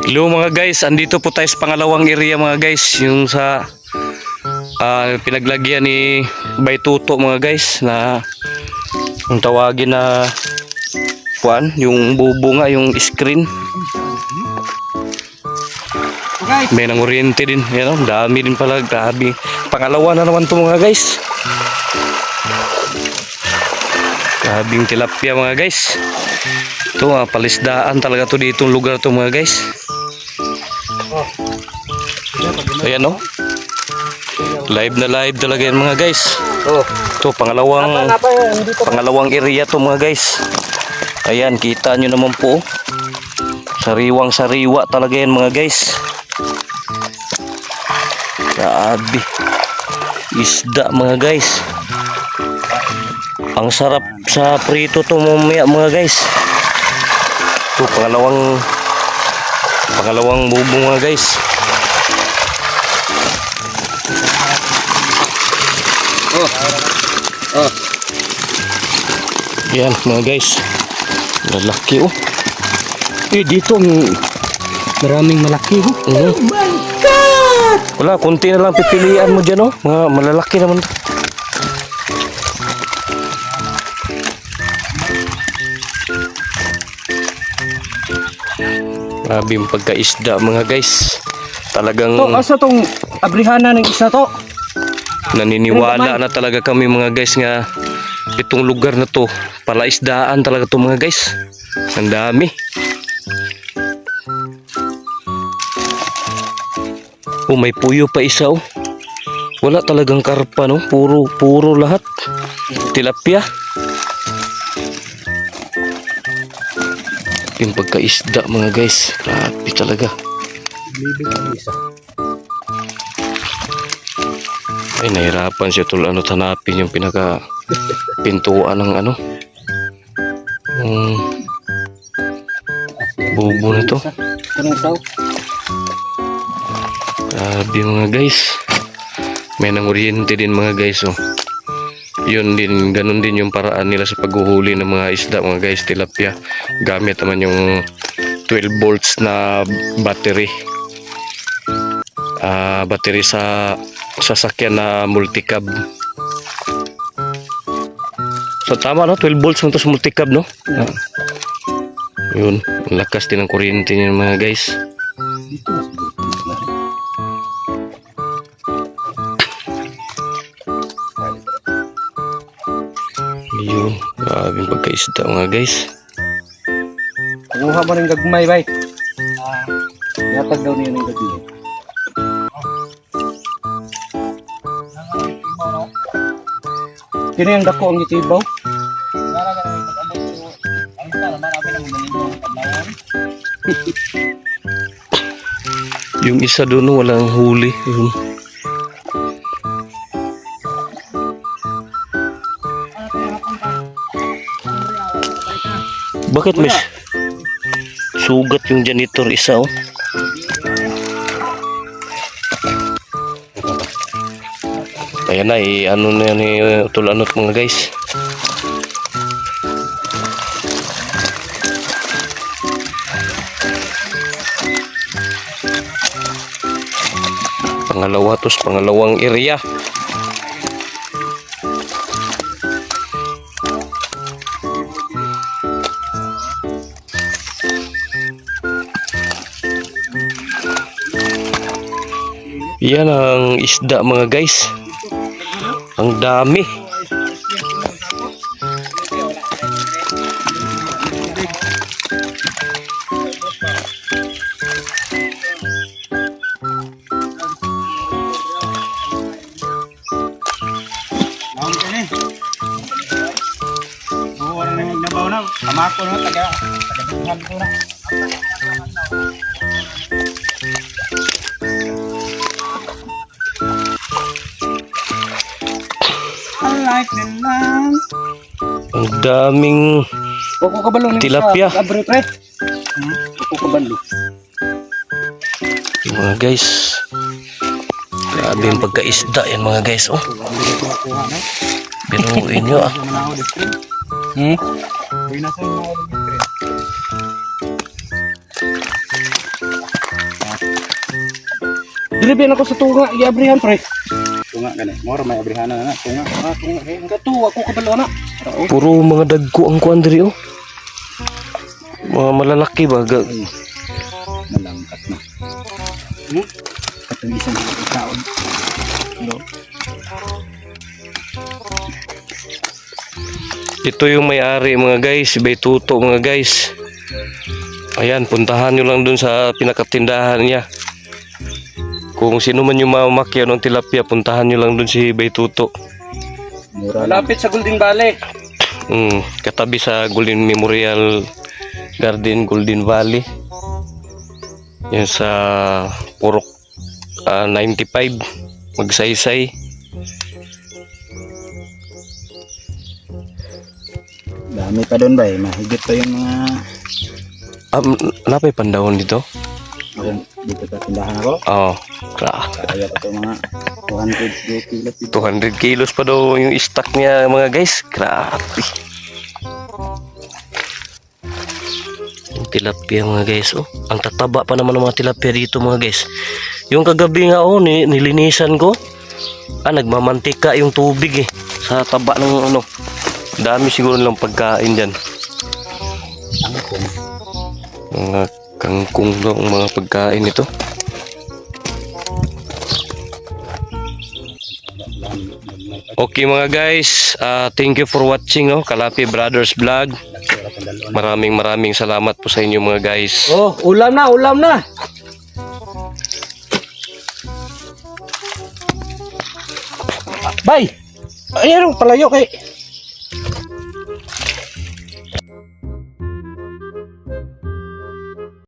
Hello mga guys, andito po tayo sa pangalawang area mga guys, yung sa ah, pinaglagyan ni Baytuto mga guys na ang tawagin na kuan, yung bubunga, yung screen. May nanguryente din, yan ang dami din pala, grabe. Pangalawa na naman to mga guys. Grabing tilapia mga guys. Ito ah, palisdaan talaga to dito lugar to mga guys. Ayan oh. Live na live talaga yan mga guys. Ito pangalawang pangalawang area to mga guys. Ayan, kita nyo naman po. oh. Sariwang sariwa talaga yan mga guys. Grabe. Isda mga guys. Ang sarap sa prito to mamaya mga guys. Ito pangalawang pangalawang bubong mga guys. Oh. Oh. Yan mga guys. Lalaki oh. Eh dito ang Maraming malaki oh. Oh my God! Wala, konti na lang pipilian mo dyan, oh. Mga malalaki naman to. Grabe yung pagkaisda, mga guys. Talagang To, asa tong abrihana ng isa to? naniniwala na talaga kami mga guys nga itong lugar na to palaisdaan talaga to mga guys. Ang dami. Oh, may puyo pa isa oh. Wala talagang karpa no, puro puro lahat. Tilapia. Yung pagkaisda mga guys, grabe talaga. Ay, nahirapan siya tul ano hanapin yung pinaka pintuan ng ano. Yung bubo na to. Grabe mga guys. May nanguryente din mga guys oh. Yun din, ganun din yung paraan nila sa paghuhuli ng mga isda mga guys, tilapia. Gamit naman yung 12 volts na battery. Ah, battery sa sasakyan na multicab. So tama no, 12 volts to sa multicab no? Ah. Yun, ang lakas din ng kuryente niyan mga guys. Dito Yun, grabe yung pagkaisda mga guys. Kumuha mo rin gagmay, bay. Yatag daw niya ng gagmay. Kini ang dako ang itibaw? Yung isa doon walang huli. Yun. Bakit may sugat yung janitor isa oh? Ayan na, eh, ano na yan, eh, tulanot mga guys. Pangalawa to sa pangalawang area. Yan ang isda mga guys. Ang dami. Kamako na taga. Taga ko na. Like the land. Ang daming Kuko kabalo ni Tilapia. sa Abre pre. Hmm, kabalo. yung mga guys. Grabe yung pagkaisda yan mga guys. Oh, na. binuin nyo ah. Na? Hmm? Na ako dito. Driven ako sa tunga, giabrihan pre. Tunga gani. Mora may abrihana na. Tunga. Ah, tunga. Eh, ang gato. Ako kabalo na. Oo. Puro mga dagko ang kuan diri oh. Mga malalaki ba? Ga- Ay, Malangkat na. Hmm? Katong isang taon. Hello? Ito yung may-ari mga guys, Betuto mga guys. Ayan, puntahan nyo lang dun sa pinakatindahan niya. Kung sino man yung mamakya ng tilapia, puntahan nyo lang dun si Betuto. Mura lang. Malapit sa Golden Valley. Mm, katabi sa Golden Memorial Garden, Golden Valley. Yan sa Purok ah, 95, Magsaysay. Dami pa doon ba eh. Mahigit pa yung mga... Um, napay pandahon dito? Ako, dito sa tindahan ako. Oo, oh, gra- Kaya pa ito mga 200 kilos dito. 200 kilos pa daw yung stock niya mga guys. Grabe. Yung tilapia mga guys. Oh. Ang tataba pa naman ng mga tilapia dito mga guys. Yung kagabi nga oh, ni, nilinisan ko. Ah, nagmamantika yung tubig eh. Sa taba ng ano. Dami siguro lang pagkain dyan. Mga kangkong daw ang mga pagkain ito. Okay mga guys, ah, thank you for watching no, Kalapi Brothers Vlog. Maraming maraming salamat po sa inyo mga guys. Oh, ulam na, ulam na. Ayan ang palayo kay